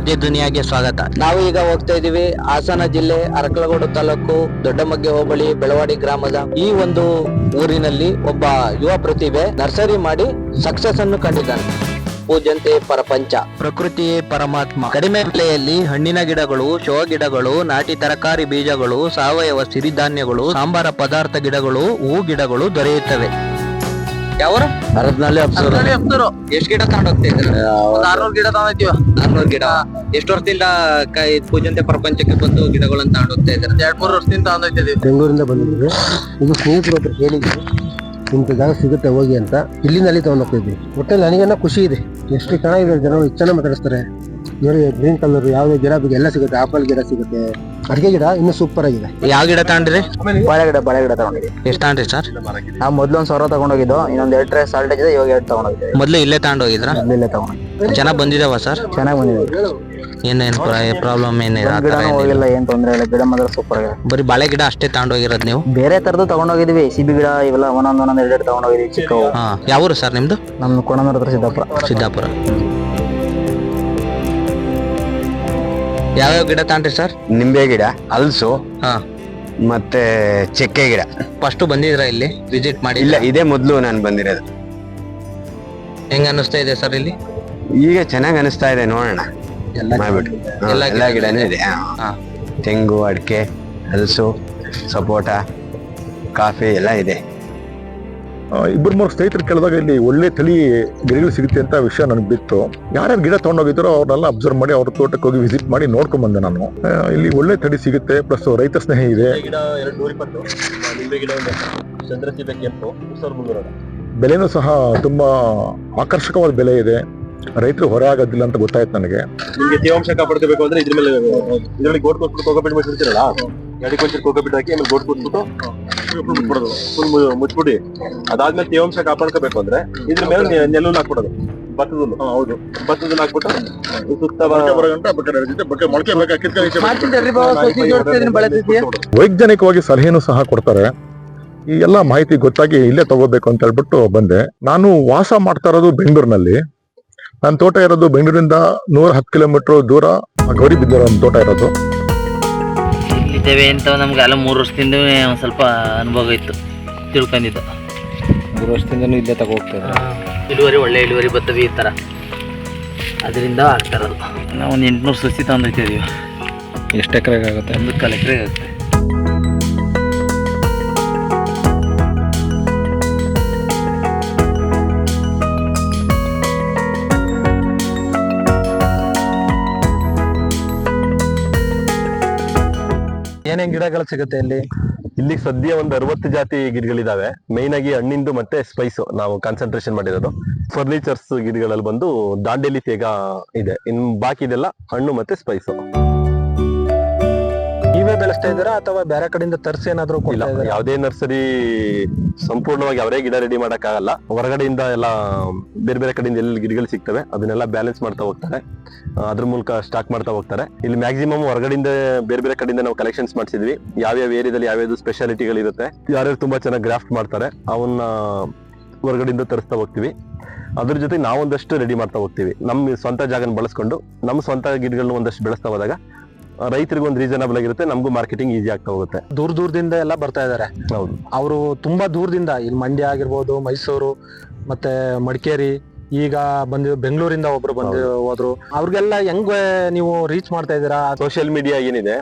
ಆದ್ಯ ಧ್ವನಿಯಾಗಿ ಸ್ವಾಗತ. ನಾವು ಈಗ ಹೋಗ್ತಾ ಇದೀವಿ ಹಾಸನ ಜಿಲ್ಲೆ ಅರಕಲಗೋಡು ತಾಲೂಕು ದೊಡ್ಡಮಗ್ಗೆ ಹೋಬಳಿ ಬೆಳವಾಡಿ ಗ್ರಾಮದ ಈ ಒಂದು ಊರಿನಲ್ಲಿ ಒಬ್ಬ ಯುವ ಪ್ರತಿಭೆ ನರ್ಸರಿ ಮಾಡಿ ಸಕ್ಸಸ್ ಅನ್ನು ಕಂಡಿದ್ದಾನೆ. ಪೂಜಂತೆ ಪರಪಂಚ. ಪ್ರಕೃತಿಯೇ ಪರಮಾತ್ಮ. ಕಡಿಮೆ ಬೆಲೆಯಲ್ಲಿ ಹಣ್ಣಿನ ಗಿಡಗಳು ಶೋ ಗಿಡಗಳು ನಾಟಿ ತರಕಾರಿ ಬೀಜಗಳು ಸಾವಯವ ಸಿರಿಧಾನ್ಯಗಳು ಸಾಂಬಾರ ಪದಾರ್ಥ ಗಿಡಗಳು ಹೂ ಗಿಡಗಳು ದೊರೆಯುತ್ತವೆ. ಯಾವ ಅರದ್ನಲ್ಲಿ ಎಷ್ಟ್ ಗಿಡ ತಗೊಂಡ್ ಹೋಗ್ತಾ ಇದ್ದೀರಾ ಆರ್ನೂರು ಗಿಡ ತಗೊಂಡಿದ್ದೀವಿ. ಆರ್ನೂರು ಗಿಡ. ಎಷ್ಟು ವರ್ಷದಿಂದ ಕೈ ಪೂಜಂತೆ ಪ್ರಪಂಚಕ್ಕೆ ಬಂದು ಗಿಡಗಳನ್ನ ತಗೊಂಡ್ ಹೋಗ್ತಾ ಇದ್ದಾರೆ? ಎರಡ್ ಮೂರು ವರ್ಷದಿಂದ ತಗೊಂಡಿದ್ದೀವಿ ಬೆಂಗಳೂರಿಂದ ಬಂದಿದ್ವಿ ಇದು ಸ್ನೇಹಿತರು ಹತ್ರ ಹೇಳಿದ್ವಿ ಇಂಥ ಜಾಗ ಸಿಗುತ್ತೆ ಹೋಗಿ ಅಂತ. ಇಲ್ಲಿಂದ ಅಲ್ಲಿ ತಗೊಂಡ್ ಹೋಗ್ತಿದ್ವಿ ಒಟ್ಟಲ್ಲಿ ನನಗೆಲ್ಲ ಖುಷಿ ಇದೆ. ಎಷ್ಟು ಚೆನ್ನಾಗಿದೆ ಜನ ಎಷ್ಟು ಚೆನ್ನಾಗಿ ಮಾತಾಡಿಸ್ತಾರೆ. ನೋಡಿ ಗ್ರೀನ್ ಕಲರ್ ಯಾವುದೇ ಗಿಡ ಬೇಕು ಎಲ್ಲ ಸಿಗುತ್ತೆ ಆಪಲ್ ಗಿಡ ಸಿಗುತ್ತೆ. ಅಡಿಗೆ ಗಿಡ ಇನ್ನೂ ಸೂಪರ್ ಆಗಿದೆ. ಯಾವ ಗಿಡ ತಗೊಂಡ್ರಿ? ಬಾಳೆ ಗಿಡ ಬಾಳೆ ಗಿಡ ತಗೊಂಡಿದ್ವಿ. ಎಷ್ಟು ತಗೊಂಡ್ರಿ ಸರ್ ನಾವು ಮೊದ್ಲು ಒಂದ್ ಸಾವಿರ ತಗೊಂಡೋಗಿದ್ದು ಇನ್ನೊಂದ್ ಎರಡು ಟ್ರೇ ಸಾಲ್ಟ್ ಇದೆ ಇವಾಗ ಎರಡು ತಗೊಂಡೋಗಿದ್ದೀವಿ ಮೊದ್ಲು ಇಲ್ಲೇ ತಗೊಂಡೋಗಿದ್ರ? ಇಲ್ಲೇ ತಗೊಂಡು ಚೆನ್ನಾಗಿ ಬಂದಿದಾವ ಸರ್ ಚೆನ್ನಾಗಿ ಬಂದಿದೆ. ಏನೇನ್ ಪ್ರಾಬ್ಲಮ್ ಏನಿಲ್ಲ. ಹೋಗಿಲ್ಲ ಏನ್ ತೊಂದ್ರೆ ಇಲ್ಲ ಗಿಡ ಮಾತ್ರ ಸೂಪರ್ ಆಗಿದೆ. ಬರೀ ಬಾಳೆ ಗಿಡ ಅಷ್ಟೇ ತಗೊಂಡ್ ಹೋಗಿರೋದ್ ನೀವು? ಬೇರೆ ತರದ್ದು ತಗೊಂಡೋಗಿದ್ವಿ ಸಿಬಿ ಗಿಡ ಇವೆಲ್ಲ ಒಂದೊಂದ್ ಒಂದೊಂದ್ ಎರಡು ತಗೊಂಡೋಗಿದ್ವಿ ಚಿಕ್ಕವು. ಹಾ ಯಾವೂರು ಸರ್ ನಿಮ್ದು? ನಮ್ಮ ಕೊಣನೂರ ಹತ್ರ ಸಿದ್ದಾಪುರ. ಸಿದ್ದಾಪುರ. ಯಾವ್ಯಾವ ಗಿಡ ತಗೊಂಡ್ರಿ ಸರ್? ನಿಂಬೆ ಗಿಡ ಹಲಸು ಹಾ. ಮತ್ತೆ ಚೆಕ್ಕೆ ಗಿಡ. ಫಸ್ಟ್ ಬಂದಿದ್ರ ಇಲ್ಲಿ? ವಿಸಿಟ್ ಮಾಡಿ ಇಲ್ಲ ಇದೇ ಮೊದಲು ನಾನು ಬಂದಿರೋದು. ಹೆಂಗ ಅನಿಸ್ತಾ ಇದೆ ಸರ್ ಇಲ್ಲಿ? ಈಗ ಚೆನ್ನಾಗಿ ಅನಿಸ್ತಾ ಇದೆ ನೋಡೋಣ. ಮಾಡ್ಬಿಟ್ಟು. ಎಲ್ಲ ಎಲ್ಲ ಗಿಡ ಗಿಡನೂ ಇದೆ. ಹಾ. ತೆಂಗು ಅಡಿಕೆ ಹಲಸು ಸಪೋಟ ಕಾಫಿ ಎಲ್ಲ ಇದೆ. ಇಬ್ಬರು ಮೂರು ಸ್ನೇಹಿತರು ಕೇಳಿದಾಗ ಇಲ್ಲಿ ಒಳ್ಳೆ ತಳಿ ಗಿಡಗಳು ಸಿಗುತ್ತೆ ಅಂತ ವಿಷಯ ನನಗೆ ಬಿತ್ತು. ಯಾರ್ಯಾರು ಗಿಡ ತೊಗೊಂಡೋಗಿದ್ರು ಅವ್ರನ್ನೆಲ್ಲ ಅಬ್ಸರ್ವ್ ಮಾಡಿ ಅವ್ರ ತೋಟಕ್ಕೆ ಹೋಗಿ ವಿಸಿಟ್ ಮಾಡಿ ನೋಡ್ಕೊಂಡ್ ಬಂದೆ ನಾನು. ಇಲ್ಲಿ ಒಳ್ಳೆ ತಳಿ ಸಿಗುತ್ತೆ ಪ್ಲಸ್ ರೈತ ಸ್ನೇಹಿ ಇದೆ. ಗಿಡ ಗಿಡ ಬೆಲೆನೂ ಸಹ ತುಂಬಾ ಆಕರ್ಷಕವಾದ ಬೆಲೆ ಇದೆ. ರೈತರು ಹೊರ ಆಗೋದಿಲ್ಲ ಅಂತ ಗೊತ್ತಾಯ್ತು ನನಗೆ. ನಿಮಗೆ ತೇವಾಂಶ ಕಾಪಾಡ್ಕೋಬೇಕು ಅಂದ್ರೆ ಇದ್ರ ಮೇಲೆ ಇದ್ರಲ್ಲಿ ಗೋಟ್ ಕೊಟ್ಬಿಟ್ಟು ಕೋಕೋಪಿಟ್ ಮಾಡಿರ್ತೀರಲ್ಲ ಗಾಡಿಗೆ ಒಂಚೂರು ಕೋಕೋಪಿಟ್ ಹಾಕಿ ಆಮೇಲೆ ಗೋಟ್ ಕೊಟ್ಬಿಟ್ಟು ಫುಲ್ ಮುಟ್ಬಿಡೋದು ಫುಲ್ ಮುಚ್ಬಿಡಿ ಅದಾದ್ಮೇಲೆ ತೇವಾಂಶ ಕಾಪಾಡ್ಕೋಬೇಕು ಅಂದ್ರೆ ಇದ್ರ ಮೇಲೆ ನೆ- ನೆಲ್ಲುಲ್ ಹಾಕ್ಬಿಡೋದು. ಭತ್ತದ ಹುಲ್ಲು. ಹೌದು. ಭತ್ತದಲ್ಲಿ ಹಾಕ್ಬಿಟ್ಟು ಸುತ್ತ ವೈಜ್ಞಾನಿಕವಾಗಿ ಸಲಹೆನೂ ಸಹ ಕೊಡ್ತಾರೆ. ಈ ಎಲ್ಲ ಮಾಹಿತಿ ಗೊತ್ತಾಗಿ ಇಲ್ಲೇ ತಗೋಬೇಕು ಅಂತ ಹೇಳ್ಬಿಟ್ಟು ಬಂದೆ. ನಾನು ವಾಸ ಮಾಡ್ತಾ ಇರೋದು ಬೆಂಗಳೂರಿನಲ್ಲಿ. ನನ್ನ ತೋಟ ಇರೋದು ಬೆಂಗಳೂರಿಂದ ನೂರ ಹತ್ತು ಕಿಲೋಮೀಟರ್ ದೂರ ಗೌರಿ ಬಿದ್ದರ ಒಂದು ತೋಟ ಇರೋದು. ಇಲ್ಲಿದ್ದೇವೆ ಅಂತ ನಮ್ಗೆ ಅಲ್ಲ ಮೂರು ವರ್ಷದಿಂದ ಒಂದು ಸ್ವಲ್ಪ ಅನುಭವ ಇತ್ತು. ತಿಳ್ಕೊಂಡಿದ್ದು. ಮೂರು ವರ್ಷದಿಂದ ಇಲ್ಲೇ ತಗೋ ಹೋಗ್ತಾ ಇದ್ದಾರೆ? ಇಳುವರಿ ಒಳ್ಳೆ ಇಳುವರಿ ಬರ್ತವೆ ಈ ಥರ ಅದರಿಂದ ಆಗ್ತಾರದು ನಾವು ಒಂದು ಎಂಟುನೂರು ಸಸಿ ತಂದಿದ್ದೀವಿ ಎಷ್ಟು ಎಕರೆಗೆ ಆಗುತ್ತೆ? ಒಂದು ಕಲೆಕ್ಟ್ರೆ ಆಗುತ್ತೆ. ಏನೇನ್ ಗಿಡಗಳು ಸಿಗುತ್ತೆ ಇಲ್ಲಿ? ಇಲ್ಲಿ ಸದ್ಯ ಒಂದು ಅರವತ್ತು ಜಾತಿ ಗಿಡಗಳಿದಾವೆ. ಮೇನ್ ಆಗಿ ಹಣ್ಣಿಂದು ಮತ್ತೆ ಸ್ಪೈಸ್ ನಾವು ಕಾನ್ಸಂಟ್ರೇಷನ್ ಮಾಡಿರೋದು. ಫರ್ನಿಚರ್ಸ್ ಗಿಡಗಳಲ್ಲಿ ಬಂದು ದಾಂಡೇಲಿ ತೇಗ ಇದೆ. ಇನ್ ಬಾಕಿ ಇದೆಲ್ಲ ಹಣ್ಣು ಮತ್ತೆ ಸ್ಪೈಸು ಬೆಳೆಸ್ತಾ ಇದ್ದೀರಾ ಅಥವಾ ಬೇರೆ ಕಡೆಯಿಂದ ತರಿಸಿ ಏನಾದ್ರು ಇಲ್ಲ ಯಾವುದೇ ನರ್ಸರಿ ಸಂಪೂರ್ಣವಾಗಿ ಅವರೇ ಗಿಡ ರೆಡಿ ಮಾಡಕ್ ಆಗಲ್ಲ ಹೊರಗಡೆಯಿಂದ ಎಲ್ಲ ಬೇರೆ ಬೇರೆ ಕಡೆಯಿಂದ ಎಲ್ಲಿ ಗಿಡಗಳು ಸಿಗ್ತವೆ. ಅದನ್ನೆಲ್ಲ ಬ್ಯಾಲೆನ್ಸ್ ಮಾಡ್ತಾ ಹೋಗ್ತಾರೆ. ಅದ್ರ ಮೂಲಕ ಸ್ಟಾಕ್ ಮಾಡ್ತಾ ಹೋಗ್ತಾರೆ. ಇಲ್ಲಿ ಮ್ಯಾಕ್ಸಿಮಮ್ ಹೊರಗಡೆಯಿಂದ ಬೇರೆ ಬೇರೆ ಕಡೆಯಿಂದ ನಾವು ಕಲೆಕ್ಷನ್ಸ್ ಮಾಡಿಸಿದ್ವಿ. ಯಾವ್ಯಾವ ಏರಿಯಾದಲ್ಲಿ ಯಾವ್ಯಾವ ಸ್ಪೆಷಾಲಿಟಿಗಳು ಇರುತ್ತೆ ಯಾರ್ಯಾರು ತುಂಬಾ ಚೆನ್ನಾಗಿ ಗ್ರಾಫ್ಟ್ ಮಾಡ್ತಾರೆ ಅವನ್ನ ಹೊರಗಡೆಯಿಂದ ತರಿಸ್ತಾ ಹೋಗ್ತೀವಿ. ಅದ್ರ ಜೊತೆ ನಾವೊಂದಷ್ಟು ರೆಡಿ ಮಾಡ್ತಾ ಹೋಗ್ತೀವಿ. ನಮ್ಮ ಸ್ವಂತ ಜಾಗನ ಬಳಸ್ಕೊಂಡು ನಮ್ಮ ಸ್ವಂತ ಗಿಡಗಳನ್ನ ಒಂದಷ್ಟು ಬೆಳೆಸ್ತಾ ಹೋದಾಗ ರೈತರಿಗೆ ಒಂದು ರೀಸನಬಲ್ ಆಗಿರುತ್ತೆ ನಮಗೂ ಮಾರ್ಕೆಟಿಂಗ್ ಈಸಿ ಆಗ್ತಾ ಹೋಗುತ್ತೆ. ದೂರ ದೂರದಿಂದ ಎಲ್ಲ ಬರ್ತಾ ಇದ್ದಾರೆ ಹೌದು. ಅವರು ತುಂಬಾ ದೂರದಿಂದ ಇಲ್ಲಿ ಮಂಡ್ಯ ಆಗಿರ್ಬೋದು ಮೈಸೂರು ಮತ್ತೆ ಮಡಿಕೇರಿ ಈಗ ಬಂದು ಬೆಂಗಳೂರಿಂದ ಒಬ್ರು ಬಂದು ಹೋದ್ರು. ಅವ್ರಿಗೆಲ್ಲ ಹೆಂಗ್ ನೀವು ರೀಚ್ ಮಾಡ್ತಾ ಇದ್ದೀರಾ? ಸೋಷಿಯಲ್ ಮೀಡಿಯಾ ಏನಿದೆ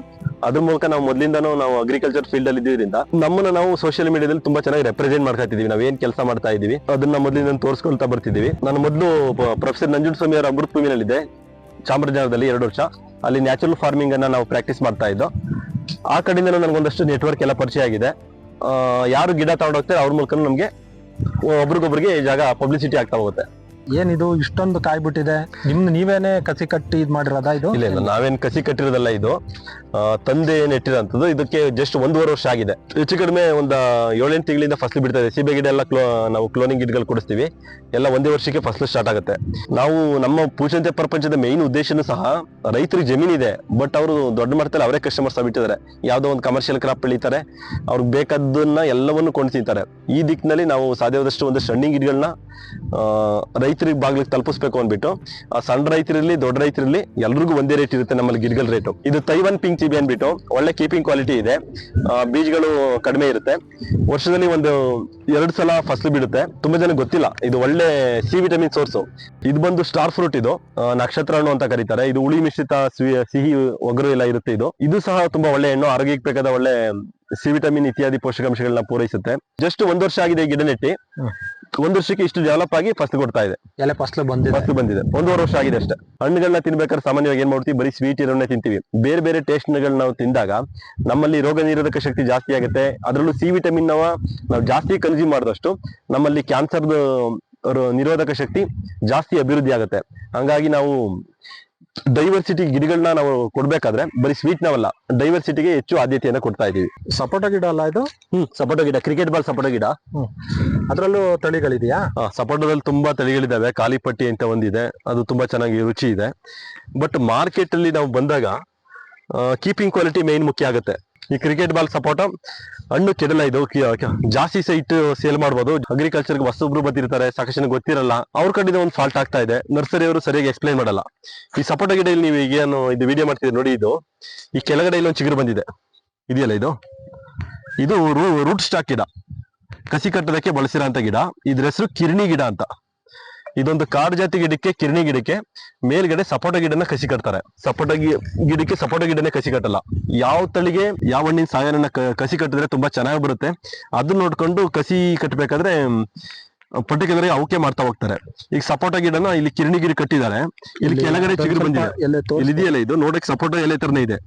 ಅದ್ರ ಮೂಲಕ ನಾವು ಮೊದಲಿಂದನೂ ನಾವು ಅಗ್ರಿಕಲ್ಚರ್ ಫೀಲ್ಡ್ ಅಲ್ಲಿ ಇದ್ದಿದ್ರಿಂದ ನಮ್ಮನ್ನ ನಾವು ಸೋಷಿಯಲ್ ಮೀಡಿಯಾದಲ್ಲಿ ತುಂಬಾ ಚೆನ್ನಾಗಿ ರೆಪ್ರೆಸೆಂಟ್ ಮಾಡ್ತಾ ಇದ್ದೀವಿ. ನಾವ್ ಏನ್ ಕೆಲಸ ಮಾಡ್ತಾ ಇದೀವಿ ಅದನ್ನ ಮೊದಲಿಂದ ತೋರಿಸ್ಕೊಳ್ತಾ ಬರ್ತಿದೀವಿ ನಾನು ಮೊದಲು ಪ್ರೊಫೆಸರ್ ನಂಜುಂಡಸ್ವಾಮಿ ಅವರ ಅಮೃತ ಭೂಮಿನಲ್ಲಿದ್ದೆ ಚಾಮರಾಜನಗರದಲ್ಲಿ ಎರಡು ವರ್ಷ. ಅಲ್ಲಿ ನ್ಯಾಚುರಲ್ ಫಾರ್ಮಿಂಗ್ ಅನ್ನ ನಾವು ಪ್ರಾಕ್ಟೀಸ್ ಮಾಡ್ತಾ ಇದ್ದೋ. ಆ ಕಡೆಯಿಂದ ನನಗೊಂದಷ್ಟು ನೆಟ್ವರ್ಕ್ ಎಲ್ಲ ಪರಿಚಯ ಆಗಿದೆ. ಯಾರು ಗಿಡ ತಗೊಂಡೋಗ್ತಾರೆ ಅವ್ರ ಮೂಲಕ ನಮಗೆ ಒಬ್ರಿಗೊಬ್ರಿಗೆ ಈ ಜಾಗ ಪಬ್ಲಿಸಿಟಿ ಆಗ್ತಾ ಹೋಗುತ್ತೆ. ಏನಿದು? ಇಷ್ಟೊಂದು ಕಾಯ್ಬಿಟ್ಟಿದೆ. ನಿಮ್ದು ನೀವೇನೆ ಕಸಿ ಕಟ್ಟಿ ಇದ್ ಮಾಡಿರೋದಾ ಇದು? ಇಲ್ಲ ಇಲ್ಲ ನಾವೇನ್ ಕಸಿ ಕಟ್ಟಿರೋದಲ್ಲ ಇದು. ಆ, ತಂದೆ ನೆಟ್ಟಿರೋಂಥದ್ದು ಇದಕ್ಕೆ ಜಸ್ಟ್ ಒಂದೂವರೆ ವರ್ಷ ಆಗಿದೆ. ಹೆಚ್ಚು ಕಡಿಮೆ ಒಂದ್ ಏಳೆಂಟು ತಿಂಗಳಿಂದ ಫಸಲು ಬಿಡ್ತಾ ಇದೆ. ಸೀಬೆ ಗಿಡ ಎಲ್ಲ ಕ್ಲೋ ನಾವು ಕ್ಲೋನಿಂಗ್ ಗಿಡಗಳು ಕೊಡಿಸ್ತೀವಿ. ಎಲ್ಲ ಒಂದೇ ವರ್ಷಕ್ಕೆ ಫಸಲು ಸ್ಟಾರ್ಟ್ ಆಗುತ್ತೆ. ನಾವು ನಮ್ಮ ಪೂಜಂತೆ ಪ್ರಪಂಚದ ಮೇನ್ ಉದ್ದೇಶನೂ ಸಹ ರೈತರಿಗೆ ಜಮೀನಿದೆ ಬಟ್ ಅವರು ದೊಡ್ಡ ಮಟ್ಟದಲ್ಲಿ ಅವರೇ ಕಸ್ಟಮರ್ಸ್ ಬಿಟ್ಟಿದ್ದಾರೆ. ಯಾವ್ದೋ ಒಂದು ಕಮರ್ಷಿಯಲ್ ಕ್ರಾಪ್ ಬೆಳೀತಾರೆ. ಅವ್ರಿಗೆ ಬೇಕಾದನ್ನ ಎಲ್ಲವನ್ನು ಕೊಂಡು ತಿಂತಾರೆ. ಈ ದಿಕ್ಕಿನಲ್ಲಿ ನಾವು ಸಾಧ್ಯವಾದಷ್ಟು ಒಂದಷ್ಟು ಹಣ್ಣಿನ ಗಿಡಗಳನ್ನ ರೈತ ರೈತರಿಗೆ ಬಾಗ್ಲಿಗೆ ತಲುಪಿಸ್ಬೇಕು ಅಂದ್ಬಿಟ್ಟು ಸಣ್ಣ ರೈತರಲ್ಲಿ ದೊಡ್ಡ ರೈತರಲ್ಲಿ ಎಲ್ರಿಗೂ ಒಂದೇ ರೇಟ್ ಇರುತ್ತೆ ನಮ್ಮಲ್ಲಿ ಗಿಡಗಳ ರೇಟು ಇದು ತೈವನ್ ಪಿಂಕ್ ಚಿಬಿ ಅಂದ್ಬಿಟ್ಟು ಒಳ್ಳೆ ಕೀಪಿಂಗ್ ಕ್ವಾಲಿಟಿ ಇದೆ. ಬೀಜಗಳು ಕಡಿಮೆ ಇರುತ್ತೆ. ವರ್ಷದಲ್ಲಿ ಒಂದು ಎರಡು ಸಲ ಫಸಲು ಬಿಡುತ್ತೆ. ತುಂಬಾ ಜನ ಗೊತ್ತಿಲ್ಲ. ಇದು ಒಳ್ಳೆ ಸಿ ವಿಟಮಿನ್ ಸೋರ್ಸು ಇದು ಬಂದು ಸ್ಟಾರ್ ಫ್ರೂಟ್ ಇದು. ನಕ್ಷತ್ರ ಹಣ್ಣು ಅಂತ ಕರೀತಾರೆ. ಇದು ಹುಳಿ ಮಿಶ್ರಿತ ಸಿಹಿ ಒಗರು ಎಲ್ಲ ಇರುತ್ತೆ ಇದು. ಇದು ಸಹ ತುಂಬಾ ಒಳ್ಳೆ ಹಣ್ಣು. ಆರೋಗ್ಯಕ್ಕೆ ಬೇಕಾದ ಒಳ್ಳೆ ಸಿ ವಿಟಮಿನ್ ಇತ್ಯಾದಿ ಪೋಷಕಾಂಶಗಳನ್ನ ಪೂರೈಸುತ್ತೆ. ಜಸ್ಟ್ ಒಂದ್ ವರ್ಷ ಆಗಿದೆ ಈ ಗಿಡ ನೆಟ್ಟಿ ಒಂದ್ ವರ್ಷಕ್ಕೆ ಇಷ್ಟು ಡೆವಲಪ್ ಆಗಿ ಫಸ್ಟ್ ಕೊಡ್ತಾ ಇದೆ. ಎಲೆ ಫಸ್ಟ್ ಬಂದಿದೆ. ಫಸ್ಟ್ ಬಂದಿದೆ. ಒಂದೂವರೆ ವರ್ಷ ಆಗಿದೆ ಅಷ್ಟೇ. ಹಣ್ಣುಗಳನ್ನ ತಿನ್ಬೇಕಾದ್ರೆ ಸಾಮಾನ್ಯವಾಗಿ ಏನ್ ಮಾಡ್ತೀವಿ? ಬರೀ ಸ್ವೀಟ್ ಇರೋನೇ ತಿಂತೀವಿ. ಬೇರೆ ಬೇರೆ ಟೇಸ್ಟ್ ನಾವು ತಿಂದಾಗ ನಮ್ಮಲ್ಲಿ ರೋಗ ನಿರೋಧಕ ಶಕ್ತಿ ಜಾಸ್ತಿ ಆಗುತ್ತೆ. ಅದರಲ್ಲೂ ಸಿ ವಿಟಮಿನ್ ನಾವು ಜಾಸ್ತಿ ಕನ್ಸ್ಯೂಮ್ ಮಾಡಿದಷ್ಟು ನಮ್ಮಲ್ಲಿ ಕ್ಯಾನ್ಸರ್ದು ನಿರೋಧಕ ಶಕ್ತಿ ಜಾಸ್ತಿ ಅಭಿವೃದ್ಧಿ ಆಗುತ್ತೆ. ಹಂಗಾಗಿ ನಾವು ಡೈವರ್ಸಿಟಿ ಗಿಡಗಳನ್ನ ನಾವು ಕೊಡ್ಬೇಕಾದ್ರೆ ಬರೀ ಸ್ವೀಟ್ ನಾವಲ್ಲ ಡೈವರ್ಸಿಟಿಗೆ ಹೆಚ್ಚು ಆದ್ಯತೆಯನ್ನ ಕೊಡ್ತಾ ಇದೀವಿ ಸಪೋಟ ಗಿಡ ಅಲ್ಲ ಇದು? ಹ್ಮ್ ಸಪೋಟ ಗಿಡ ಕ್ರಿಕೆಟ್ ಬಾಲ್ ಸಪೋಟ ಗಿಡ. ಅದರಲ್ಲೂ ತಳಿಗಳಿದೆಯಾ? ಸಪೋಟದಲ್ಲಿ ತುಂಬಾ ತಳಿಗಳಿದಾವೆ ಕಾಲಿಪಟ್ಟಿ ಅಂತ ಒಂದಿದೆ ಅದು ತುಂಬಾ ಚೆನ್ನಾಗಿ ರುಚಿ ಇದೆ. ಬಟ್ ಮಾರ್ಕೆಟ್ ಅಲ್ಲಿ ನಾವು ಬಂದಾಗ ಕೀಪಿಂಗ್ ಕ್ವಾಲಿಟಿ ಮೇನ್ ಮುಖ್ಯ ಆಗುತ್ತೆ. ಈ ಕ್ರಿಕೆಟ್ ಬಾಲ್ ಸಪೋಟ ಹಣ್ಣು ಕೆಡಲ ಇದು. ಜಾಸ್ತಿ ಸೈಟ್ ಸೇಲ್ ಮಾಡ್ಬೋದು. ಅಗ್ರಿಕಲ್ಚರ್ ಹೊಸೊಬ್ರು ಬಂದಿರ್ತಾರೆ, ಸಾಕಷ್ಟು ಗೊತ್ತಿರಲ್ಲ. ಅವ್ರ ಕಡೆ ಒಂದು ಫಾಲ್ಟ್ ಆಗ್ತಾ ಇದೆ. ನರ್ಸರಿ ಅವರು ಸರಿಯಾಗಿ ಎಕ್ಸ್ಪ್ಲೈನ್ ಮಾಡಲ್ಲ. ಈ ಸಪೋಟ ಗಿಡ ಇಲ್ಲಿ ನೀವು ಏನು ಇದು ವಿಡಿಯೋ ಮಾಡ್ತಿದ್ರೆ ನೋಡಿ ಇದು. ಈ ಕೆಳಗಡೆ ಇಲ್ಲೊಂದು ಚಿಗುರು ಬಂದಿದೆ. ಇದೆಯಲ್ಲ ಇದು? ಇದು ರೂಟ್ ಸ್ಟಾಕ್ ಗಿಡ. ಕಸಿ ಕಟ್ಟೋದಕ್ಕೆ ಬಳಸಿರೋ ಗಿಡ. ಇದ್ರ ಹೆಸರು ಕಿರಣಿ ಗಿಡ ಅಂತ. ಇದೊಂದು ಕಾಡು ಜಾತಿ ಗಿಡಕ್ಕೆ ಕಿರಣಿ ಗಿಡಕ್ಕೆ ಮೇಲ್ಗಡೆ ಸಪೋಟ ಗಿಡನ ಕಸಿ ಕಟ್ತಾರೆ. ಸಪೋಟ ಗಿಡಕ್ಕೆ ಸಪೋಟ ಗಿಡನೇ ಕಸಿ ಕಟ್ಟಲ್ಲ. ಯಾವ ತಳಿಗೆ ಯಾವ ಹಣ್ಣಿನ ಸಾಯನ ಕಸಿ ಕಟ್ಟಿದ್ರೆ ತುಂಬಾ ಚೆನ್ನಾಗಿ ಬರುತ್ತೆ ಅದನ್ನ ನೋಡ್ಕೊಂಡು ಕಸಿ ಕಟ್ಟಬೇಕಾದ್ರೆ ಪರ್ಟಿಕ್ಯುಲರ್ ಅವಕೆ ಮಾಡ್ತಾ ಹೋಗ್ತಾರೆ. ಈಗ ಸಪೋಟ ಗಿಡನ ಇಲ್ಲಿ ಕಿರಣಿ ಗಿಡ ಕಟ್ಟಿದ್ದಾರೆ. ಇಲ್ಲಿ ಕೆಳಗಡೆ ಚಿಗುರು ಬಂದಿದೆ. ಇಲ್ಲಿ ಇದೆಯಲ್ಲ ಇದು? ನೋಡಕ್ ಸಪೋಟ ಎಲೆ ತರನೇ ಇದೆ.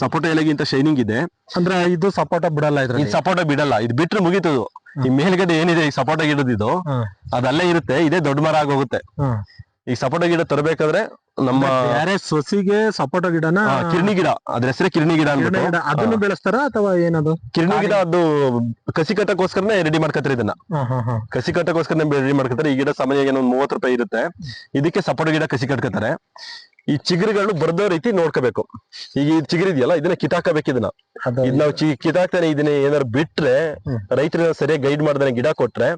ಸಪೋಟ ಎಲೆಗಿಂತ ಶೈನಿಂಗ್ ಇದೆ. ಅಂದ್ರೆ ಇದು ಸಪೋಟ ಬಿಡಲ್ಲ ಸಪೋಟ ಬಿಡಲ್ಲ. ಇದು ಬಿಟ್ರೆ ಮುಗೀತದು ಈ ಮೇಲ್ಗಡೆ ಏನಿದೆ ಈ ಸಪೋಟ ಗಿಡದಿದು ಹ್ಮ್. ಅದಲ್ಲೇ ಇರುತ್ತೆ ಇದೇ ದೊಡ್ಡ ಮರ ಆಗೋಗುತ್ತೆ. ಈ ಸಪೋಟ ಗಿಡ ತರಬೇಕಾದ್ರೆ ನಮ್ಮ ಬೇರೆ ಸೊಸಿಗೆ ಸಪೋಟ ಗಿಡನ ಕಿರಣಿ ಗಿಡ ಅದ್ರ ಹೆಸರೇ ಕಿರ್ಣಿ ಗಿಡ ಅದನ್ನು ಬೆಳೆಸ್ತಾರ ಅಥವಾ ಏನದು? ಕಿರಣಿ ಗಿಡ ಅದು ಕಸಿ ಕಟ್ಟಕ್ಕೋಸ್ಕರನೇ ರೆಡಿ ಮಾಡ್ಕೋತಾರೆ ಇದನ್ನ. ಕಸಿ ಕಟ್ಟಕ್ಕೋಸ್ಕರ ರೆಡಿ ಮಾಡ್ಕೊತಾರೆ ಈ ಗಿಡ ಸಾಮಾನ್ಯವಾಗಿ ಒಂದು ಮೂವತ್ತು ರೂಪಾಯಿ ಇರುತ್ತೆ. ಇದಕ್ಕೆ ಸಪೋಟ ಗಿಡ ಕಸಿ ಕಟ್ಕೊತಾರೆ ಈ ಚಿಗುರುಗಳು ಬರ್ದೋ ರೀತಿ ನೋಡ್ಕೋಬೇಕು. ಈಗ ಈ ಚಿಗುರಿದೆಯಲ್ಲ ಇದನ್ನ ಕಿತಾಕಬೇಕು ಇದನ್ನ. ಇದು ನಾವು ಚಿ ಕಿತಾಕ್ತಾನೆ ಇದನ್ನ ಏನಾದ್ರು ಬಿಟ್ರೆ ರೈತರ ಸರಿಯಾಗಿ ಗೈಡ್ ಮಾಡ್ದಾನೆ ಗಿಡ ಕೊಟ್ರೆ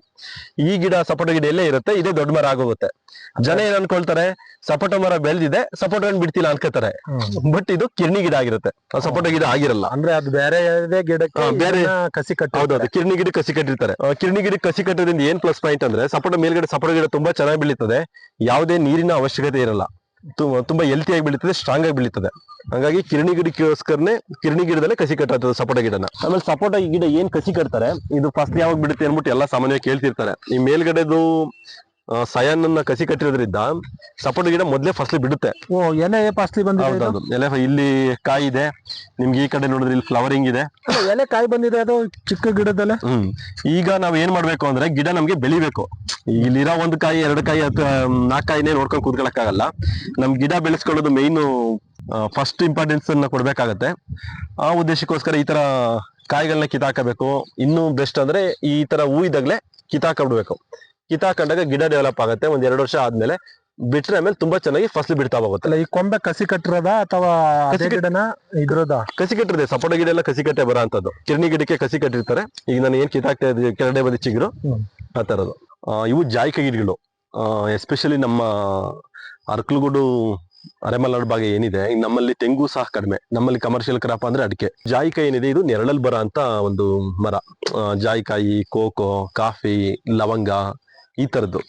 ಈ ಗಿಡ ಸಪೋಟ ಗಿಡ ಎಲ್ಲೇ ಇರುತ್ತೆ ಇದೇ ದೊಡ್ಡ ಮರ ಆಗೋಗುತ್ತೆ. ಜನ ಏನ್ ಅನ್ಕೊಳ್ತಾರೆ ಸಪೋಟ ಮರ ಬೆಳೆದಿದೆ ಸಪೋಟ ಹಣ್ಣು ಬಿಡ್ತಿಲ್ಲ ಅನ್ಕೋತಾರೆ. ಬಟ್ ಇದು ಕಿರ್ಣಿ ಗಿಡ ಆಗಿರುತ್ತೆ. ಸಪೋಟ ಗಿಡ ಆಗಿರಲ್ಲ. ಅಂದ್ರೆ ಅದು ಬೇರೆ ಗಿಡ ಗಿಡಕ್ಕೆ ಬೇರೆ- ಕಸಿ ಕಟ್ಟ ಹೌದೌದು ಕಿರ್ಣಿ ಗಿಡ ಕಸಿ ಕಟ್ಟಿರ್ತಾರೆ. ಕಿರ್ಣಿ ಗಿಡ ಕಸಿ ಕಟ್ಟೋದ್ರಿಂದ ಏನ್ ಪ್ಲಸ್ ಪಾಯಿಂಟ್ ಅಂದ್ರೆ ಸಪೋಟ ಮೇಲ್ಗಡೆ ಸಪೋಟ ಗಿಡ ತುಂಬಾ ಚೆನ್ನಾಗಿ ಬೆಳೀತದೆ. ಯಾವುದೇ ನೀರಿನ ಅವಶ್ಯಕತೆ ಇರಲ್ಲ. ತುಂಬಾ ಹೆಲ್ತಿ ಆಗಿ ಬೆಳೀತದೆ ಸ್ಟ್ರಾಂಗ್ ಆಗಿ ಬೆಳೀತದೆ. ಹಾಗಾಗಿ ಕಿರಣಿ ಗಿಡಕ್ಕೋಸ್ಕರನೇ ಕಿರಣಿ ಗಿಡದಲ್ಲೇ ಕಸಿ ಕಟ್ಟಾಗ್ತದೆ ಸಪೋಟ ಗಿಡನ. ಆಮೇಲೆ ಸಪೋಟ ಗಿಡ ಏನ್ ಕಸಿ ಕಟ್ತಾರೆ, ಇದು ಫಸ್ಟ್ ಯಾವಾಗ ಬಿಡುತ್ತೆ ಅನ್ಬಿಟ್ಟು ಎಲ್ಲ ಸಾಮಾನ್ಯವಾಗಿ ಕೇಳ್ತಿರ್ತಾರೆ. ಈ ಮೇಲ್ಗಡೆದು ಸಯನ್ನ ಕಸಿ ಕಟ್ಟಿರೋದ್ರಿಂದ ಸಪೋರ್ಟ್ ಗಿಡ ಮೊದ್ಲೇ ಫಸ್ಲಿ ಬಿಡುತ್ತೆ. ಓ ಎಲೆ ಫಸ್ಲಿ ಬಂದಿದೆ? ಹೌದೌದು. ಎಲೆ ಇಲ್ಲಿ ಕಾಯಿ ಇದೆ. ನಿಮ್ಗೆ ಈ ಕಡೆ ನೋಡಿದ್ರೆ ಇಲ್ಲಿ ಫ್ಲವರಿಂಗ್ ಇದೆ. ಎಲೆ ಕಾಯಿ ಬಂದಿದೆ ಅದು ಚಿಕ್ಕ ಗಿಡದಲ್ಲೇ? ಹ್ಮ್. ಈಗ ನಾವ್ ಏನ್ ಮಾಡ್ಬೇಕು ಅಂದ್ರೆ ಗಿಡ ನಮ್ಗೆ ಬೆಳಿಬೇಕು. ಇಲ್ಲಿರೋ ಒಂದು ಕಾಯಿ ಎರಡು ಕಾಯಿ ಅಥವಾ ನಾಲ್ಕು ಕಾಯಿನೇ ನೋಡ್ಕೊಂಡು ಕೂತ್ಕೊಳಕ್ಕಾಗಲ್ಲ. ನಮ್ ಗಿಡ ಬೆಳೆಸ್ಕೊಳ್ಳೋದು ಮೇಯ್ನ್ ಫಸ್ಟ್ ಇಂಪಾರ್ಟೆನ್ಸ್ ಅನ್ನ ಕೊಡ್ಬೇಕಾಗತ್ತೆ. ಆ ಉದ್ದೇಶಕ್ಕೋಸ್ಕರ ಈ ತರ ಕಾಯಿಗಳನ್ನ ಕಿತ್ತಾಕಬೇಕು. ಇನ್ನೂ ಬೆಸ್ಟ್ ಅಂದ್ರೆ ಈ ತರ ಹೂ ಇದ್ದಾಗಲೇ ಕಿತ್ತಾಕೊಂಡ್ಬಿಡ್ಬೇಕು ಕಿತ್ತಾಕೊಂಡಾಗ ಗಿಡ ಡೆವಲಪ್ ಆಗುತ್ತೆ. ಒಂದ್ ಎರಡು ವರ್ಷ ಆದ್ಮೇಲೆ ಬಿಟ್ರೆ ಆಮೇಲೆ ತುಂಬಾ ಚೆನ್ನಾಗಿ ಫಸಲು ಬಿಡ್ತಾ ಹೋಗುತ್ತೆ. ಅಲ್ಲ ಈ ಕೊಂಬೆ ಕಸಿ ಕಟ್ಟಿರೋದ ಅಥವಾ ಅದೇ ಗಿಡನ ಇದ್ರದ? ಕಸಿ ಕಟ್ಟಿರದೆ ಸಪೋಟ ಗಿಡ ಎಲ್ಲ ಕಸಿ ಕಟ್ಟೆ ಬರೋ ಅಂತದ್ದು ಕಿರಣಿ ಗಿಡಕ್ಕೆ ಕಸಿ ಕಟ್ಟಿರ್ತಾರೆ. ಈಗ ನಾನು ಏನ್ ಕಿತ್ತಾಕ್ತಾ ಹಾಕ್ತಾ ಇದ್ದೀನಿ ಬಂದ ಚಿಗುರು. ಆ ತರದು ಆ, ಇವು ಜಾಯಿಕ ಗಿಡಗಳು. ಎಸ್ಪೆಷಲಿ ನಮ್ಮ ಅರ್ಕಲಗೂಡು ಅರೆಮಲೆನಾಡು ಭಾಗ ಏನಿದೆ ನಮ್ಮಲ್ಲಿ ತೆಂಗು ಸಹ ಕಡಿಮೆ. ನಮ್ಮಲ್ಲಿ ಕಮರ್ಷಿಯಲ್ ಕ್ರಾಪ್ ಅಂದ್ರೆ ಅಡಿಕೆ. ಜಾಯಿಕ ಏನಿದೆ ಇದು ನೆರಳಲ್ಲಿ ಬರೋ ಅಂತ ಒಂದು ಮರ. ಜಾಯಿಕಾಯಿ ಕೋಕೋ ಕಾಫಿ ಲವಂಗ ಈ ಥರದ್ದು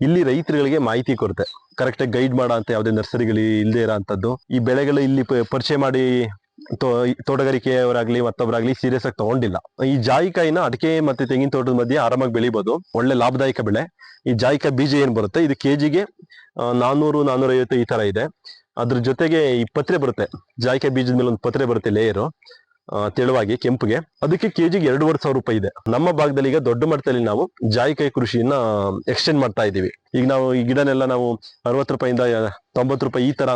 ಇಲ್ಲಿ ರೈತರುಗಳಿಗೆ ಮಾಹಿತಿ ಕೊರತೆ. ಕರೆಕ್ಟಾಗಿ ಗೈಡ್ ಮಾಡೋ ಅಂತ ಯಾವುದೇ ನರ್ಸರಿಗಳು ಇಲ್ಲದೆ ಇರೋ ಅಂಥದ್ದು. ಈ ಬೆಳೆಗಳು ಇಲ್ಲಿ ಪರಿಚಯ ಮಾಡಿ ತೋ- ತೋಟಗಾರಿಕೆಯವರಾಗ್ಲಿ ಮತ್ತೊಬ್ಬರಾಗ್ಲಿ ಸೀರಿಯಸ್ ಆಗಿ ತಗೊಂಡಿಲ್ಲ. ಈ ಜಾಯಿಕಾಯಿನ ಅಡಿಕೆ ಮತ್ತೆ ತೆಂಗಿನ ತೋಟದ ಮಧ್ಯೆ ಆರಾಮಾಗಿ ಬೆಳಿಬಹುದು ಒಳ್ಳೆ ಲಾಭದಾಯಕ ಬೆಳೆ. ಈ ಜಾಯಿಕಾಯಿ ಬೀಜ ಏನ್ ಬರುತ್ತೆ? ಇದು ಕೆ ಜಿಗೆ ನಾನೂರು, ನಾನೂರೈವತ್ತು ಈ ತರ ಇದೆ. ಅದ್ರ ಜೊತೆಗೆ ಈ ಪತ್ರೆ ಬರುತ್ತೆ. ಜಾಯಿಕಾಯಿ ಬೀಜದ ಮೇಲೆ ಒಂದು ಪತ್ರೆ ಬರುತ್ತೆ ಲೇಯರು ತೆಳುವಾಗಿ ಕೆಂಪಿಗೆ. ಅದಕ್ಕೆ ಕೆಜಿಗೆ ಎರಡೂವರೆ ಸಾವಿರ ರೂಪಾಯಿ ಇದೆ. ನಮ್ಮ ಭಾಗದಲ್ಲಿ ಈಗ ದೊಡ್ಡ ಮಟ್ಟದಲ್ಲಿ ನಾವು ಜಾಯಿಕಾಯಿ ಕೃಷಿಯನ್ನ ಎಕ್ಸ್ಚೇಂಜ್ ಮಾಡ್ತಾ ಇದೀವಿ ಈಗ ನಾವು ಈ ಗಿಡನೆಲ್ಲ ನಾವು ಅರವತ್ತು ರೂಪಾಯಿಂದ ತೊಂಬತ್ತು ರೂಪಾಯಿ ಈ ತರ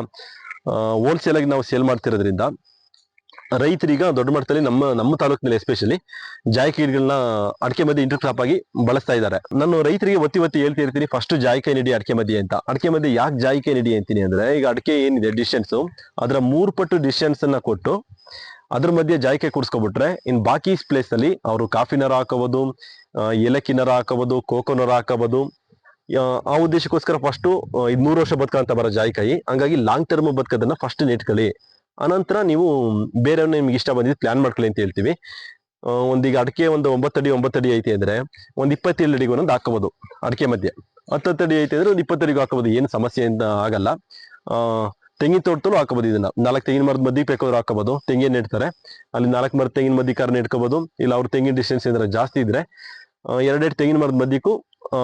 ಹೋಲ್ಸೇಲ್ ಆಗಿ ನಾವು ಸೇಲ್ ಮಾಡ್ತಿರೋದ್ರಿಂದ ರೈತರೀಗ ದೊಡ್ಡ ಮಟ್ಟದಲ್ಲಿ ನಮ್ಮ ನಮ್ಮ ತಾಲೂಕಿನಲ್ಲಿ ಎಸ್ಪೆಷಲಿ ಜಾಯಿಕಾಯಿ ಗಿಡಗಳನ್ನ ಅಡಿಕೆ ಮಧ್ಯೆ ಇಂಟರ್ ಕ್ರಾಪ್ ಆಗಿ ಬಳಸ್ತಾ ಇದ್ದಾರೆ. ನಾನು ರೈತರಿಗೆ ಒತ್ತಿ ಒತ್ತಿ ಹೇಳ್ತಾ ಇರ್ತೀನಿ ಫಸ್ಟ್ ಜಾಯಿಕಾಯಿ ನೆಡಿ, ಅಡಿಕೆ ಮಧ್ಯೆ ಅಂತ. ಅಡಿಕೆ ಮಧ್ಯೆ ಯಾಕೆ ಜಾಯಿಕಾಯಿ ನೆಡಿ ಅಂತೀನಿ ಅಂದ್ರೆ, ಈಗ ಅಡಿಕೆ ಏನಿದೆ ಡಿಸ್ಟೆನ್ಸ್ ಅದರ ಮೂರು ಪಟ್ಟು ಡಿಸ್ಟೆನ್ಸ್ ಅನ್ನ ಕೊಟ್ಟು ಅದ್ರ ಮಧ್ಯೆ ಜಾಯಿಕಾಯಿ ಕೂಡಿಸ್ಕೊಬಿಟ್ರೆ, ಇನ್ ಬಾಕಿ ಪ್ಲೇಸ್ ಅಲ್ಲಿ ಅವರು ಕಾಫಿ ನರ ಹಾಕೋಬಹುದು ಏಲಕ್ಕಿ ನರ ಹಾಕಬಹುದು ನರ ಹಾಕೋಬಹುದು ಆ ಉದ್ದೇಶಕ್ಕೋಸ್ಕರ ಫಸ್ಟ್ ಇದು ಮೂರು ವರ್ಷ ಬದುಕಂತ ಬರೋ ಜಾಯಿಕಾಯಿ ಹಂಗಾಗಿ ಲಾಂಗ್ ಟರ್ಮ್ ಬದುಕೋದನ್ನ ಫಸ್ಟ್ ನೆಟ್ಕೊಳ್ಳಿ ಅನಂತರ ನೀವು ಬೇರೆಯವ್ರನ್ನ ನಿಮ್ಗೆ ಇಷ್ಟ ಬಂದಿದ್ದು ಪ್ಲಾನ್ ಮಾಡ್ಕೊಳ್ಳಿ ಅಂತ ಹೇಳ್ತೀವಿ. ಒಂದೀಗ ಅಡಿಕೆ ಒಂದು ಒಂಬತ್ತಡಿ ಒಂಬತ್ತಡಿ ಐತಿ ಅಂದ್ರೆ, ಒಂದು ಇಪ್ಪತ್ತೇಳು ಅಡಿಗೆ ಒಂದೊಂದು ಹಾಕಬಹುದು ಅಡಿಕೆ ಮಧ್ಯೆ. ಹತ್ತತ್ತು ಅಡಿ ಐತಿ ಅಂದ್ರೆ ಒಂದು ಇಪ್ಪತ್ತಡಿಗೂ ಹಾಕಬಹುದು ಏನು ಸಮಸ್ಯೆ ಅಂತ ಆಗಲ್ಲ ತೆಂಗಿನ ತೋಟದಲ್ಲೂ ಹಾಕಬಹುದು ಇದನ್ನ. ನಾಲ್ಕು ತೆಂಗಿನ ಮರದ ಮದ್ದಿಗೆ ಬೇಕಾದ್ರೂ ಹಾಕೋಬಹುದು ತೆಂಗಿನ ನೆಡ್ತಾರೆ. ಅಲ್ಲಿ ನಾಲ್ಕು ಮರದ ತೆಂಗಿನ ಮದ್ದಿ ಕಾರ್ ನೆಡ್ಕೋಬಹುದು ಇಲ್ಲ ಅವ್ರ ತೆಂಗಿನ ಡಿಸ್ಟೆನ್ಸ್ ಏನಾರ ಜಾಸ್ತಿ ಇದ್ರೆ ಎರಡೆರಡು ತೆಂಗಿನ ಮರದ ಮಧ್ಯಕ್ಕೂ, ಆ,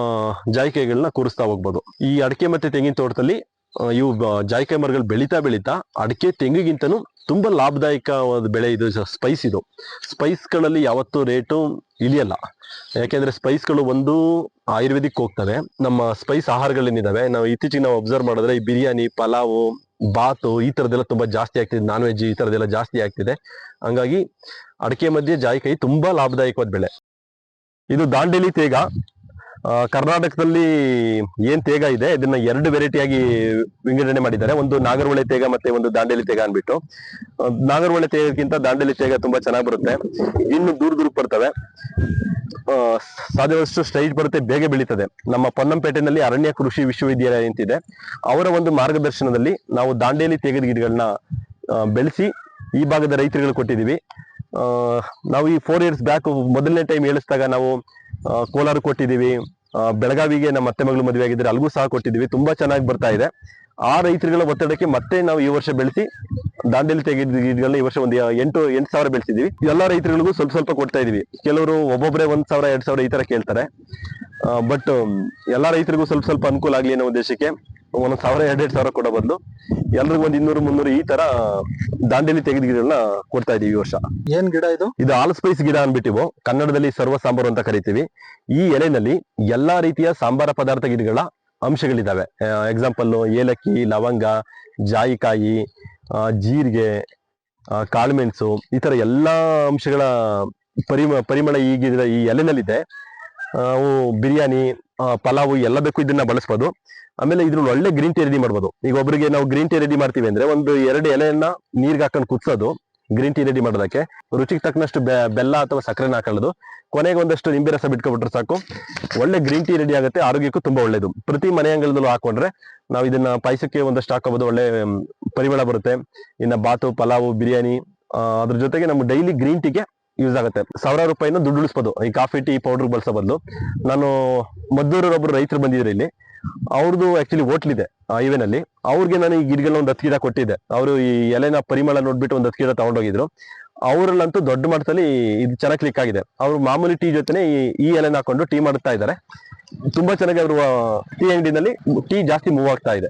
ಜಾಯಿಕಾಯಿಗಳನ್ನ ಕೂರಿಸ್ತಾ ಹೋಗ್ಬೋದು. ಈ ಅಡಿಕೆ ಮತ್ತೆ ತೆಂಗಿನ ತೋಟದಲ್ಲಿ ಇವು ಜಾಯಿಕಾಯಿ ಮರಗಳು ಬೆಳೀತಾ ಬೆಳೀತಾ ಅಡಿಕೆ ತೆಂಗಿಗಿಂತನೂ ತುಂಬಾ ಲಾಭದಾಯಕವಾದ ಬೆಳೆ ಇದು. ಸ್ಪೈಸ್ ಇದು. ಸ್ಪೈಸ್ಗಳಲ್ಲಿ ಯಾವತ್ತೂ ರೇಟು ಇಳಿಯಲ್ಲ. ಯಾಕೆಂದ್ರೆ ಸ್ಪೈಸ್ಗಳು ಒಂದು ಆಯುರ್ವೇದಿಕ್ ಹೋಗ್ತವೆ. ನಮ್ಮ ಸ್ಪೈಸ್ ಆಹಾರಗಳೇನಿದಾವೆ? ನಾವು ಇತ್ತೀಚೆಗೆ ನಾವು ಅಬ್ಸರ್ವ್ ಮಾಡಿದ್ರೆ ಈ ಬಿರಿಯಾನಿ, ಪಲಾವು ಬಾತು ಈ ತರದೆಲ್ಲ ತುಂಬಾ ಜಾಸ್ತಿ ಆಗ್ತಿದೆ ನಾನ್ ವೆಜ್ ಈ ತರದೆಲ್ಲ ಜಾಸ್ತಿ ಆಗ್ತಿದೆ. ಹಂಗಾಗಿ ಅಡಿಕೆ ಮಧ್ಯೆ ಜಾಯಿಕಾಯಿ ತುಂಬಾ ಲಾಭದಾಯಕವಾದ ಬೆಳೆ. ಇದು ದಾಂಡೇಲಿ ತೇಗ. ಕರ್ನಾಟಕದಲ್ಲಿ ಏನ್ ತೇಗ ಇದೆ? ಇದನ್ನ ಎರಡು ವೆರೈಟಿಯಾಗಿ ವಿಂಗಡಣೆ ಮಾಡಿದ್ದಾರೆ. ಒಂದು ನಾಗರಹೊಳೆ ತೇಗ ಮತ್ತೆ ಒಂದು ದಾಂಡೇಲಿ ತೇಗ ಅನ್ಬಿಟ್ಟು ನಾಗರಹೊಳೆ ತೇಗಕ್ಕಿಂತ ದಾಂಡೇಲಿ ತೇಗ ತುಂಬಾ ಚೆನ್ನಾಗಿ ಬರುತ್ತೆ. ಇನ್ನು ದೂರ ದೂರ ಬರ್ತವೆ. ಸಾಧ್ಯವಾದಷ್ಟು ಸ್ಟ್ರೈಟ್ ಬರುತ್ತೆ ಬೇಗ ಬೆಳೀತದೆ. ನಮ್ಮ ಪೊನ್ನಂಪೇಟೆನಲ್ಲಿ ಅರಣ್ಯ ಕೃಷಿ ವಿಶ್ವವಿದ್ಯಾಲಯ ಅಂತಿದೆ ಅವರ ಒಂದು ಮಾರ್ಗದರ್ಶನದಲ್ಲಿ ನಾವು ದಾಂಡೇಲಿ ತೇಗದ ಗಿಡಗಳನ್ನ ಬೆಳೆಸಿ ಈ ಭಾಗದ ರೈತರುಗಳು ಕೊಟ್ಟಿದೀವಿ ಆ, ನಾವು ಈ ಫೋರ್ ಇಯರ್ಸ್ ಬ್ಯಾಕ್ ಮೊದಲನೇ ಟೈಮ್ ಹೇಳಿಸಿದಾಗ ನಾವು ಕೋಲಾರ ಕೊಟ್ಟಿದೀವಿ ಆ, ಬೆಳಗಾವಿಗೆ ನಮ್ಮ ಅತ್ತೆ ಮಗಳು ಮದುವೆ ಆಗಿದ್ರೆ ಅಲ್ಲಿಗೂ ಸಹ ಕೊಟ್ಟಿದ್ವಿ ತುಂಬಾ ಚೆನ್ನಾಗಿ ಬರ್ತಾ ಇದೆ. ಆ ರೈತರುಗಳ ಒತ್ತಡಕ್ಕೆ ಮತ್ತೆ ನಾವು ಈ ವರ್ಷ ಬೆಳೆಸಿ ದಾಂಡೇಲಿ ತೆಗೆದ ಗಿಡಗಳನ್ನ ಈ ವರ್ಷ ಒಂದು ಎಂಟು ಎಂಟು ಸಾವಿರ ಬೆಳೆಸಿದೀವಿ ಎಲ್ಲ ರೈತರುಗಳಿಗೂ ಸ್ವಲ್ಪ ಸ್ವಲ್ಪ ಕೊಡ್ತಾ ಇದೀವಿ. ಕೆಲವರು ಒಬ್ಬೊಬ್ಬರೇ ಒಂದ್ ಸಾವಿರ ಎರಡ್ ಸಾವಿರ ಈ ತರ ಕೇಳ್ತಾರೆ. ಬಟ್ ಎಲ್ಲಾ ರೈತರಿಗೂ ಸ್ವಲ್ಪ ಸ್ವಲ್ಪ ಅನುಕೂಲ ಆಗ್ಲಿ ಅನ್ನೋ ಉದ್ದೇಶಕ್ಕೆ ಒಂದೊಂದು ಸಾವಿರ ಎರಡೆರಡು ಸಾವಿರ ಕೊಡೋ ಬದಲು ಎಲ್ರಿಗೂ ಒಂದ್ ಇನ್ನೂರು ಮುನ್ನೂರು ಈ ತರ ದಾಂಡೇಲಿ ತೆಗೆದ ಗಿಡಗಳನ್ನ ಕೊಡ್ತಾ ಇದೀವಿ ಈ ವರ್ಷ. ಏನ್ ಗಿಡ ಇದು? ಇದು ಆಲ್ ಸ್ಪೈಸ್ ಗಿಡ ಅನ್ಬಿಟ್ಟಿವು ಕನ್ನಡದಲ್ಲಿ ಸರ್ವ ಸಾಂಬಾರು ಅಂತ ಕರಿತೀವಿ. ಈ ಎಲೆನಲ್ಲಿ ಎಲ್ಲಾ ರೀತಿಯ ಸಾಂಬಾರ ಪದಾರ್ಥ ಗಿಡಗಳ ಅಂಶಗಳಿದಾವೆ ಎಕ್ಸಾಂಪಲ್ಲು ಏಲಕ್ಕಿ, ಲವಂಗ, ಜಾಯಿಕಾಯಿ ಜೀರಿಗೆ ಕಾಳುಮೆಣಸು ಈ ಥರ ಎಲ್ಲಾ ಅಂಶಗಳ ಪರಿಮ, ಪರಿಮಳ ಈ ಗಿಡದ ಈ ಎಲೆನಲ್ಲಿದೆ. ಅವು ಬಿರಿಯಾನಿ ಪಲಾವು ಎಲ್ಲದಕ್ಕೂ ಇದನ್ನ ಬಳಸ್ಬೋದು. ಆಮೇಲೆ ಇದ್ರಲ್ಲಿ ಒಳ್ಳೆ ಗ್ರೀನ್ ಟೀ ರೆಡಿ ಮಾಡ್ಬೋದು. ಈಗ ಒಬ್ಬರಿಗೆ ನಾವು ಗ್ರೀನ್ ಟೀ ರೆಡಿ ಮಾಡ್ತೀವಿ ಅಂದ್ರೆ ಒಂದು ಎರಡು ಎಲೆಯನ್ನ ನೀರ್ಗೆ ಹಾಕೊಂಡು ಕುದಿಸೋದು. ಗ್ರೀನ್ ಟೀ ರೆಡಿ ಮಾಡೋದಕ್ಕೆ. ರುಚಿಗೆ ತಕ್ಕನಷ್ಟು ಬೆಲ್ಲ ಅಥವಾ ಸಕ್ಕರೆನ ಹಾಕೊಳ್ಳೋದು. ಕೊನೆಗೆ ಒಂದಷ್ಟು ನಿಂಬೆ ರಸ ಬಿಟ್ಕೊಬಿಟ್ರೆ ಸಾಕು. ಒಳ್ಳೆ ಗ್ರೀನ್ ಟೀ ರೆಡಿ ಆಗುತ್ತೆ. ಆರೋಗ್ಯಕ್ಕೂ ತುಂಬಾ ಒಳ್ಳೇದು. ಪ್ರತಿ ಮನೆ ಅಂಗಳದಲ್ಲೂ ಹಾಕೊಂಡ್ರೆ ನಾವು ಇದನ್ನ ಪಾಯಸಕ್ಕೆ ಒಂದಷ್ಟು ಹಾಕೋಬಹುದು ಒಳ್ಳೆ ಪರಿಮಳ ಬರುತ್ತೆ. ಇನ್ನ ಬಾತು, ಪಲಾವು, ಬಿರಿಯಾನಿ ಅದ್ರ ಜೊತೆಗೆ ನಮ್ಮ ಡೈಲಿ ಗ್ರೀನ್ ಟೀಗೆ ಯೂಸ್ ಆಗುತ್ತೆ. ಸಾವಿರಾರು ರೂಪಾಯಿನ ದುಡ್ಡು ಉಳಿಸ್ಬೋದು. ಈ ಕಾಫಿ ಟೀ ಪೌಡರ್ ಬಳಸೋ ಬದಲು. ನಾನು ಮದ್ದೂರವರೊಬ್ಬರು ರೈತರು ಬಂದಿದ್ರು ಇಲ್ಲಿ. ಅವ್ರದ್ದು ಆಕ್ಚುಲಿ ಹೋಟ್ಲಿದೆ ಹೈವೇನಲ್ಲಿ ಅವ್ರಿಗೆ ನಾನು ಈ ಗಿಡಗಳನ್ನ ಒಂದು ಹತ್ತು ಗಿಡ ಕೊಟ್ಟಿದ್ದೆ. ಅವರು ಈ ಎಲೆನ ಪರಿಮಳ ನೋಡ್ಬಿಟ್ಟು ಒಂದು ಹತ್ತು ಗಿಡ ತಗೊಂಡೋಗಿದ್ರು. ಅವರಲ್ಲಂತೂ ದೊಡ್ಡ ಮಟ್ಟದಲ್ಲಿ ಇದು ಚೆನ್ನಾಗಿ ಕ್ಲಿಕ್ ಆಗಿದೆ. ಅವರು ಮಾಮೂಲಿ ಟೀ ಜೊತೆನೆ ಈ ಎಲೆನ ಹಾಕೊಂಡು ಟೀ ಮಾಡ್ತಾ ಇದ್ದಾರೆ. ತುಂಬಾ ಚೆನ್ನಾಗಿ ಅವರು ಟೀ ಅಂಗಡಿನಲ್ಲಿ ಟೀ ಜಾಸ್ತಿ ಮೂವ್ ಆಗ್ತಾ ಇದೆ.